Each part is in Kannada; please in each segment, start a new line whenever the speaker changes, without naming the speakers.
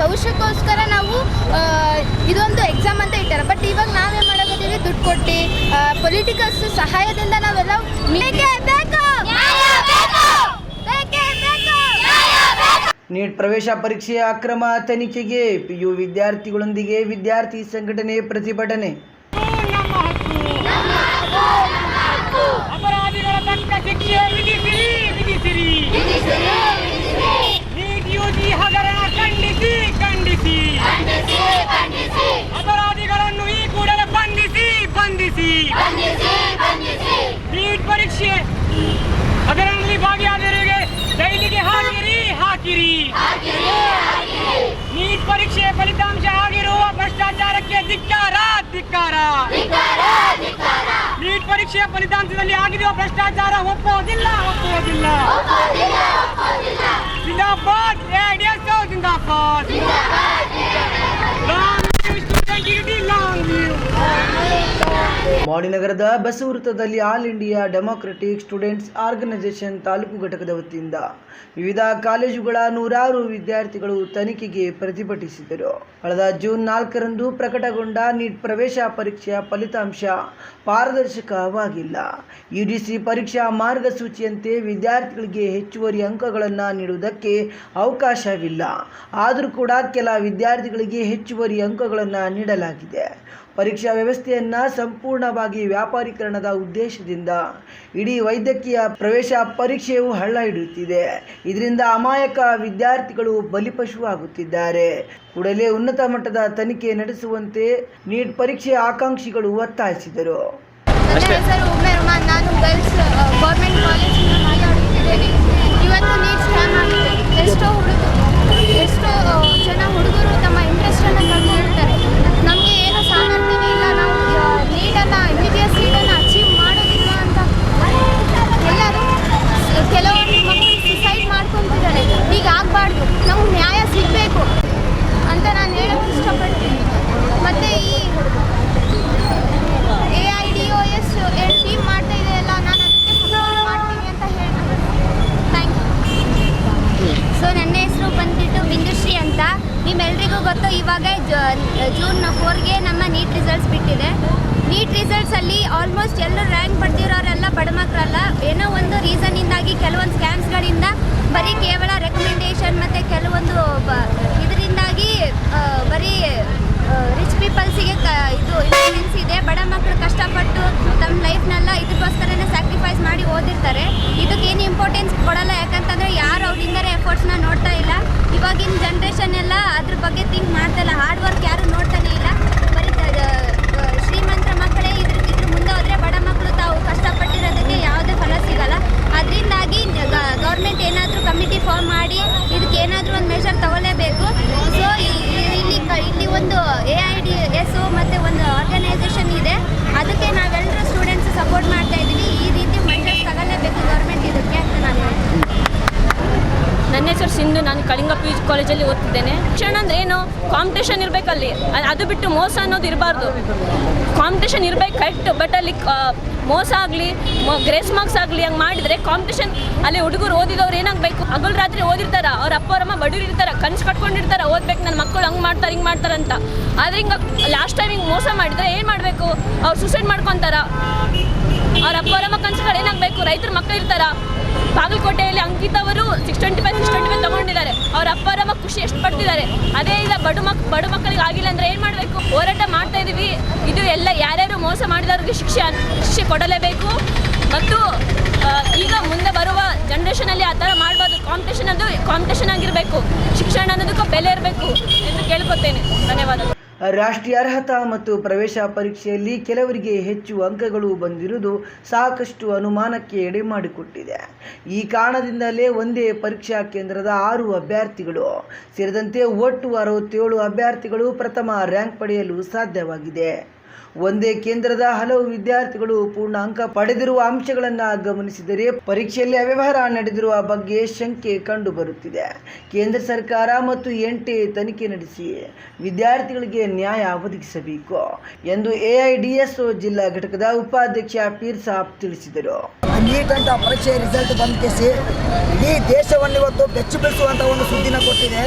ಸಂತೋಷಕ್ಕೋಸ್ಕರ ನಾವು ಇದೊಂದು ಎಕ್ಸಾಮ್ ಅಂತ ಇಟ್ಟಾರೆ. ಬಟ್ ಇವಾಗ ನಾವೇ ಮಾಡೋದಿದ್ದೀವಿ ದುಡ್ಡು ಕೊಟ್ಟು ಪೊಲಿಟಿಕಲ್ಸ್ ಸಹಾಯದಿಂದ ನಾವೆಲ್ಲ ಬೇಕೇ! ಬೇಕು! ಬೇಕೇ! ಬೇಕು!
ನೀಟ್ ಪ್ರವೇಶ ಪರೀಕ್ಷೆಯ ಅಕ್ರಮ ತನಿಖೆಗೆ ಪಿಯು ವಿದ್ಯಾರ್ಥಿಗಳೊಂದಿಗೆ ವಿದ್ಯಾರ್ಥಿ ಸಂಘಟನೆ ಪ್ರತಿಭಟನೆ.
ಅಪರಾಧಿಗಳ ನೀಟ್ ಯುಜಿ ಹಗರಣ ಖಂಡಿಸಿ ಅಪರಾಧಿಗಳನ್ನು ಈ ಕೂಡಲೇ ಬಂಧಿಸಿ ಬಂಧಿಸಿ ನೀಟ್ ಪರೀಕ್ಷೆ ಹಗರಣದಲ್ಲಿ ಭಾಗಿಯಾದವರಿಗೆ ಜೈಲಿಗೆ ಹಾಕಿರಿ ಹಾಕಿರಿ ನೀಟ್ ಪರೀಕ್ಷೆ ಫಲಿತಾಂಶ ಆಗಿರುವ ಭ್ರಷ್ಟಾಚಾರಕ್ಕೆ ಧಿಕ್ಕಾರ. ನೀಟ್ ಪರೀಕ್ಷೆಯ ಫಲಿತಾಂಶದಲ್ಲಿ ಆಗಿರುವ ಭ್ರಷ್ಟಾಚಾರ ಒಪ್ಪುವುದಿಲ್ಲ. ಒಪ್ಪುವುದಿಲ್ಲ. ಜಿಂದಾಬಾದ್. ಜಿಂದಾಬಾದ್.
ಮೌಳಿನಗರದ ಬಸವೃತ್ತದಲ್ಲಿ all India democratic students organisation taluk ಘಟಕದ ವತಿಯಿಂದ ವಿವಿಧ ಕಾಲೇಜುಗಳ ನೂರಾರು ವಿದ್ಯಾರ್ಥಿಗಳು ತನಿಖೆಗೆ ಪ್ರತಿಭಟಿಸಿದರು. ಕಳೆದ ಜೂನ್ ನಾಲ್ಕರಂದು ಪ್ರಕಟಗೊಂಡ ನೀಟ್ ಪ್ರವೇಶ ಪರೀಕ್ಷೆಯ ಫಲಿತಾಂಶ ಪಾರದರ್ಶಕವಾಗಿಲ್ಲ. ಯುಜಿಸಿ ಪರೀಕ್ಷಾ ಮಾರ್ಗಸೂಚಿಯಂತೆ ವಿದ್ಯಾರ್ಥಿಗಳಿಗೆ ಹೆಚ್ಚುವರಿ ಅಂಕಗಳನ್ನು ನೀಡುವುದಕ್ಕೆ ಅವಕಾಶವಿಲ್ಲ. ಆದರೂ ಕೂಡ ಕೆಲ ವಿದ್ಯಾರ್ಥಿಗಳಿಗೆ ಹೆಚ್ಚುವರಿ ಅಂಕಗಳನ್ನು ನೀಡಲಾಗಿದೆ. ಪರೀಕ್ಷಾ ವ್ಯವಸ್ಥೆಯನ್ನು ಸಂಪೂರ್ಣವಾಗಿ ವ್ಯಾಪಾರೀಕರಣದ ಉದ್ದೇಶದಿಂದ ಇಡೀ ವೈದ್ಯಕೀಯ ಪ್ರವೇಶ ಪರೀಕ್ಷೆಯು ಹಳ್ಳ ಹಿಡಿಯುತ್ತಿದೆ. ಇದರಿಂದ ಅಮಾಯಕ ವಿದ್ಯಾರ್ಥಿಗಳು ಬಲಿಪಶು ಆಗುತ್ತಿದ್ದಾರೆ ಕೂಡಲೇ ಉನ್ನತ ಮಟ್ಟದ ತನಿಖೆ ನಡೆಸುವಂತೆ ನೀಟ್ ಪರೀಕ್ಷೆ ಆಕಾಂಕ್ಷಿಗಳು ಒತ್ತಾಯಿಸಿದರು.
ಎಷ್ಟೋ ಹುಡುಗರು ಎಷ್ಟೋ ಜನ ಹುಡುಗರು ತಮ್ಮ ನಿಮ್ಮೆಲ್ರಿಗೂ ಗೊತ್ತು, ಇವಾಗ ಜೂನ್ ಫೋರ್ಗೆ ನಮ್ಮ ನೀಟ್ ರಿಸಲ್ಟ್ಸ್ ಬಿಟ್ಟಿದೆ. ನೀಟ್ ರಿಸಲ್ಟ್ಸಲ್ಲಿ ಆಲ್ಮೋಸ್ಟ್ ಎಲ್ಲರೂ ರ್ಯಾಂಕ್ ಪಡೆದಿರೋರೆಲ್ಲ ಬಡ ಮಕ್ಕಳಲ್ಲ ಏನೋ ಒಂದು ರೀಸನ್ನಿಂದಾಗಿ
ಪಿ ಜಿ ಕಾಲೇಜಲ್ಲಿ ಓದ್ತಿದ್ದೇನೆ. ಶಿಕ್ಷಣ ಅಂದ್ರೆ ಏನು? ಕಾಂಪಿಟೇಷನ್ ಇರಬೇಕಲ್ಲಿ. ಅದು ಬಿಟ್ಟು ಮೋಸ ಅನ್ನೋದು ಇರಬಾರ್ದು. ಕಾಂಪಿಟೇಷನ್ ಇರಬೇಕು ಕರೆಕ್ಟ್ ಬಟ್ ಅಲ್ಲಿ ಮೋಸ ಆಗಲಿ ಗ್ರೇಸ್ ಮಾರ್ಕ್ಸ್ ಆಗಲಿ ಹಂಗೆ ಮಾಡಿದರೆ ಕಾಂಪಿಟೇಷನ್ ಅಲ್ಲಿ ಹುಡುಗರು ಓದಿದವ್ರು ಏನಾಗಬೇಕು? ಹಗಲು ರಾತ್ರಿ ಓದಿರ್ತಾರ, ಅವ್ರ ಅಪ್ಪ ಅವರಮ್ಮ ಬಡೂರು ಇರ್ತಾರೆ, ಕನ್ಸು ಕಟ್ಕೊಂಡಿರ್ತಾರೆ, ಓದ್ಬೇಕು ನನ್ನ ಮಕ್ಕಳು ಹಂಗೆ ಮಾಡ್ತಾರೆ, ಹಿಂಗೆ ಮಾಡ್ತಾರೆ ಅಂತ. ಆದರೆ ಹಿಂಗೆ ಲಾಸ್ಟ್ ಟೈಮ್ ಹಿಂಗೆ ಮೋಸ ಮಾಡಿದರೆ ಏನು ಮಾಡಬೇಕು? ಅವ್ರು ಸುಸೈಡ್ ಮಾಡ್ಕೊತಾರ. ಅವ್ರ ಅಪ್ಪ ಅವರಮ್ಮ ಕನ್ಸುಗಳು ಏನಾಗಬೇಕು? ರೈತರ ಮಕ್ಕಳು ಇರ್ತಾರ. ಬಾಗಲಕೋಟೆಯಲ್ಲಿ ಅಂಕಿತ್ ಅವರು six twenty five six twenty five ತಗೊಂಡಿದ್ದಾರೆ ಅವ್ರ ಅಪ್ಪ ಅವರಮ್ಮ ಖುಷಿ ಎಷ್ಟು ಪಡ್ತಿದ್ದಾರೆ ಅದೇ ಇಲ್ಲ ಬಡ ಮಕ್ ಬಡ ಮಕ್ಕಳಿಗೆ ಆಗಿಲ್ಲ ಅಂದ್ರೆ ಏನು ಮಾಡಬೇಕು? ಹೋರಾಟ ಮಾಡ್ತಾ ಇದೀವಿ. ಇದು ಎಲ್ಲ ಯಾರ್ಯಾರು ಮೋಸ ಮಾಡಿದವ್ರಿಗೆ ಶಿಕ್ಷೆ ಶಿಕ್ಷೆ ಕೊಡಲೇಬೇಕು. ಮತ್ತು ಆ,
ರಾಷ್ಟ್ರೀಯ ಅರ್ಹತಾ ಮತ್ತು ಪ್ರವೇಶ ಪರೀಕ್ಷೆಯಲ್ಲಿ ಕೆಲವರಿಗೆ ಹೆಚ್ಚು ಅಂಕಗಳು ಬಂದಿರುವುದು ಸಾಕಷ್ಟು ಅನುಮಾನಕ್ಕೆ ಎಡೆ ಮಾಡಿಕೊಟ್ಟಿದೆ. ಈ ಕಾರಣದಿಂದಲೇ ಒಂದೇ ಪರೀಕ್ಷಾ ಕೇಂದ್ರದ ಆರು ಅಭ್ಯರ್ಥಿಗಳು, ಸೇರಿದಂತೆ ಒಟ್ಟು ಅರವತ್ತೇಳು ಅಭ್ಯರ್ಥಿಗಳು ಪ್ರಥಮ ರ್ಯಾಂಕ್ ಪಡೆಯಲು ಸಾಧ್ಯವಾಗಿದೆ. ಒಂದೇ ಕೇಂದ್ರದ ಹಲವು ವಿದ್ಯಾರ್ಥಿಗಳು ಪೂರ್ಣ ಅಂಕ ಪಡೆದಿರುವ ಅಂಶಗಳನ್ನು ಗಮನಿಸಿದರೆ ಪರೀಕ್ಷೆಯಲ್ಲಿ ಅವ್ಯವಹಾರ ನಡೆದಿರುವ ಬಗ್ಗೆ ಶಂಕೆ ಕಂಡುಬರುತ್ತಿದೆ. ಕೇಂದ್ರ ಸರ್ಕಾರ ಮತ್ತು ಎಂಟೆ ತನಿಖೆ ನಡೆಸಿ ವಿದ್ಯಾರ್ಥಿಗಳಿಗೆ ನ್ಯಾಯ ಒದಗಿಸಬೇಕು ಎಂದು ಎಐಡಿಎಸ್ ಜಿಲ್ಲಾ ಘಟಕದ ಉಪಾಧ್ಯಕ್ಷ ಪೀರ್ ಸಾಬ್ ತಿಳಿಸಿದರು.
ನೀಟ್ ಪರೀಕ್ಷೆ ರಿಸಲ್ಟ್ ಬಂದಿಸಿ ಇಡೀ ದೇಶವನ್ನು ಇವತ್ತು ಬೆಚ್ಚು ಬೀಳಿಸುವಂಥ ಒಂದು ಸುದ್ದಿನ ಕೊಟ್ಟಿದೆ.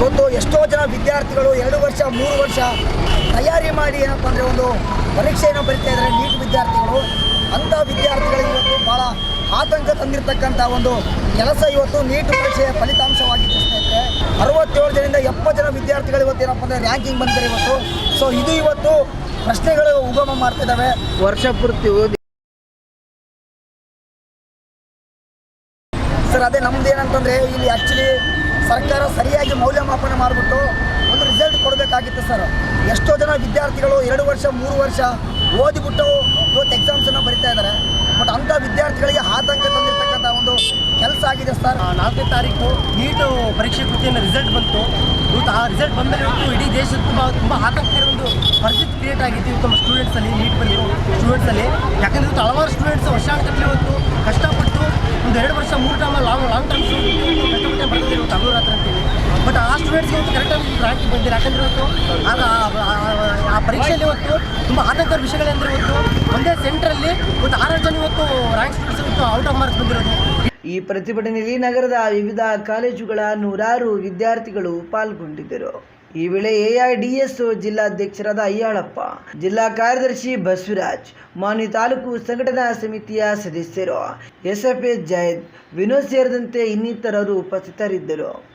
ಇವತ್ತು ಎಷ್ಟೋ ಜನ ವಿದ್ಯಾರ್ಥಿಗಳು ಎರಡು ವರ್ಷ ಮೂರು ವರ್ಷ ತಯಾರಿ ಮಾಡಿ ಏನಪ್ಪ ಅಂದರೆ ಒಂದು ಪರೀಕ್ಷೆಯನ್ನು ಬರಿತಾ ಇದ್ದಾರೆ ನೀಟ್ ವಿದ್ಯಾರ್ಥಿಗಳು. ಅಂಥ ವಿದ್ಯಾರ್ಥಿಗಳಿಗೆ ಇವತ್ತು ಭಾಳ ಆತಂಕ ತಂದಿರತಕ್ಕಂಥ ಒಂದು ಕೆಲಸ ಇವತ್ತು ನೀಟ್ ಪರೀಕ್ಷೆಯ ಫಲಿತಾಂಶವಾಗಿತ್ತು ಸ್ನೇಹಿತರೆ ಅರವತ್ತೇಳು ಜನರಿಂದ ಎಪ್ಪತ್ತು ಜನ ವಿದ್ಯಾರ್ಥಿಗಳು ಇವತ್ತು ಏನಪ್ಪ ಅಂದರೆ ರ್ಯಾಂಕಿಂಗ್ ಬಂದಿದ್ದಾರೆ ಇವತ್ತು. ಸೊ ಇದು ಇವತ್ತು ಪ್ರಶ್ನೆಗಳು ಉಗಮ ಮಾಡ್ತಿದ್ದಾವೆ
ವರ್ಷ ಪೂರ್ತಿ ಓದಿ
ಸರ್ ಅದೇ ನಮ್ದು ಏನಂತಂದ್ರೆ ಇಲ್ಲಿ ಆ್ಯಕ್ಚುಲಿ ಸರ್ಕಾರ ಸರಿಯಾಗಿ ಮೌಲ್ಯಮಾಪನ ಮಾಡಿಬಿಟ್ಟು ಒಂದು ರಿಸಲ್ಟ್ ಕೊಡಬೇಕಾಗಿತ್ತು ಸರ್ ಎಷ್ಟೋ ಜನ ವಿದ್ಯಾರ್ಥಿಗಳು ಎರಡು ವರ್ಷ, ಮೂರು ವರ್ಷ ಓದಿಬಿಟ್ಟು ಇವತ್ತು ಎಕ್ಸಾಮ್ಸನ್ನು ಬರಿತಾ ಇದ್ದಾರೆ. ಬಟ್ ಅಂಥ ವಿದ್ಯಾರ್ಥಿಗಳಿಗೆ ಆತಂಕ ತಂದಿರತಕ್ಕಂಥ ಒಂದು ಕೆಲಸ ಆಗಿದೆ ಸರ್
ನಾಲ್ಕನೇ ತಾರೀಕು ನೀಟು ಪರೀಕ್ಷೆ ಕೃತಿಯನ್ನು ರಿಸಲ್ಟ್ ಬಂತು. ಇವತ್ತು ಆ ರಿಸಲ್ಟ್ ಇವತ್ತು ಇಡೀ ದೇಶದ ತುಂಬ ತುಂಬ ಆತಂಕದ ಒಂದು ಪರಿಸ್ಥಿತಿ ಕ್ರಿಯೇಟ್ ಆಗಿತ್ತು. ಇವತ್ತು ನಮ್ಮ ಸ್ಟೂಡೆಂಟ್ಸಲ್ಲಿ ನೀಟ್ ಬಂದಿರೋ ಸ್ಟೂಡೆಂಟ್ಸಲ್ಲಿ ಯಾಕಂದರೆ ಇವತ್ತು ಹಲವಾರು ಸ್ಟೂಡೆಂಟ್ಸ್ ವರ್ಷಾನುಗಟ್ಟಲೆ ಇವತ್ತು ಕಷ್ಟಪಟ್ಟು ಒಂದು ಎರಡು ವರ್ಷ ಮೂರು ಟೈಮ್ ಲಾಂಗ್ ಲಾಂಗ್ ಟರ್ಮ್ ಕಷ್ಟಪಟ್ಟೆ ಬರ್ತಿದ್ರು ಇವತ್ತು ಹಗಲು ರಾತ್ರಿ ಅಂತೀವಿ ಬಟ್ ಆ ಇವತ್ತು ಕರೆಕ್ಟಾಗಿ ರ್ಯಾಂಕಿಂಗ್ ಬಂದಿಲ್ಲ. ಯಾಕಂದರೆ ಇವತ್ತು ಆ- ಪರೀಕ್ಷೆಯಲ್ಲಿ ಇವತ್ತು ತುಂಬ ಆತಂಕದ ವಿಷಯಗಳೆಂದರೆ ಇವತ್ತು ಒಂದೇ ಸೆಂಟ್ರಲ್ಲಿ ಇವತ್ತು ಆರಾರು ಜನ ಇವತ್ತು ರ್ಯಾಂಕ್ ಸ್ಟೂಡೆಂಟ್ಸ್ ಇವತ್ತು ಔಟ್ ಆಫ್ ಮಾರ್ಕ್ಸ್ ಬಂದಿರೋದು.
ಈ ಪ್ರತಿಭಟನೆಯಲ್ಲಿ ನಗರದ ವಿವಿಧ ಕಾಲೇಜುಗಳ ನೂರಾರು ವಿದ್ಯಾರ್ಥಿಗಳು ಪಾಲ್ಗೊಂಡಿದ್ದರು. ಈ ವೇಳೆ ಎಐಡಿಎಸ್ ಜಿಲ್ಲಾಧ್ಯಕ್ಷರಾದ ಅಯ್ಯಾಳಪ್ಪ, ಜಿಲ್ಲಾ ಕಾರ್ಯದರ್ಶಿ ಬಸವರಾಜ್ ಮಾನ್ಯ ತಾಲೂಕು ಸಂಘಟನಾ ಸಮಿತಿಯ ಸದಸ್ಯರು ಎಸ್ಎಫ್ಎ ಜಯದ್ ವಿನೋದ್ ಸೇರಿದಂತೆ ಇನ್ನಿತರರು ಉಪಸ್ಥಿತರಿದ್ದರು.